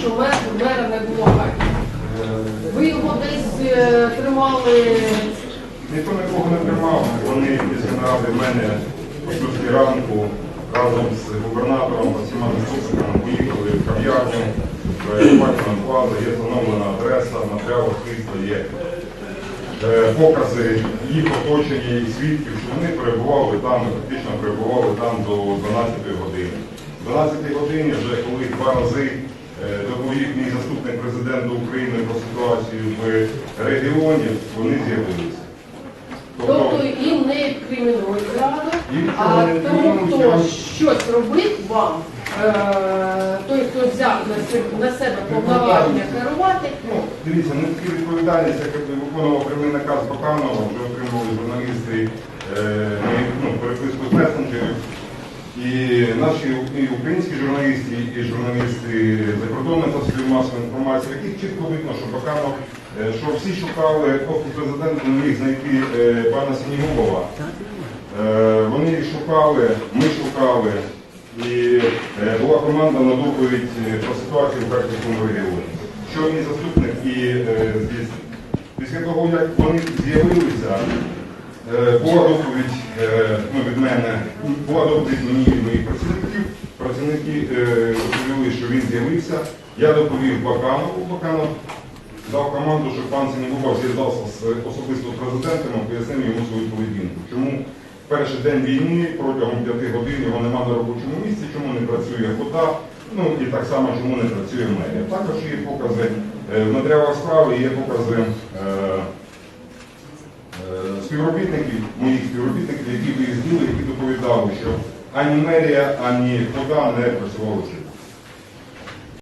що мер, мера не було. Ви його десь е, тримали. Ніхто нікого не тримав. Вони в мене о 6 ранку разом з губернатором всіма заступниками поїхали в кав'ярню, в Патіна є встановлена адреса, матеріали слідства є е, покази їх оточення і свідків, що вони перебували там, фактично перебували там до 12 години. О 12 годині вже коли два рази е, доповів мій заступник президента України про ситуацію в регіоні, вони з'явилися. Тобто їм не кримінують зраду, а тому, хто щось робив вам, е, той, хто взяв на себе, повноваження керувати, Ну, дивіться, не такі відповідальність, як виконував прямий наказ Баканова, вже отримували журналісти е, ну, переписку з месенджерів. І наші і українські журналісти, і журналісти закордонних засобів масової інформації, яких чітко видно, що Баканов, що всі шукали, офіс президента не міг знайти е, пана Сінігубова. Е, Вони шукали, ми шукали, і е, була команда на доповідь про ситуацію в Харківському регіоні. Що мій заступник і здійснив. Після того, як вони з'явилися, була доповідь від мене, була доповідь мені від моїх працівників. Працівники е, що він з'явився. Я доповів Баканову. Баканов дав команду, щоб пан Синігубов зв'язався з особисто президентом, і пояснив йому свою поведінку. Чому перший день війни протягом п'яти годин його нема на робочому місці, чому не працює вода, ну і так само чому не працює мерія. Також є покази е, в матеріалах справи, є покази е, співробітників, моїх співробітників, які виїздили, які доповідали, що ані мерія, ані вода не працювали чітко.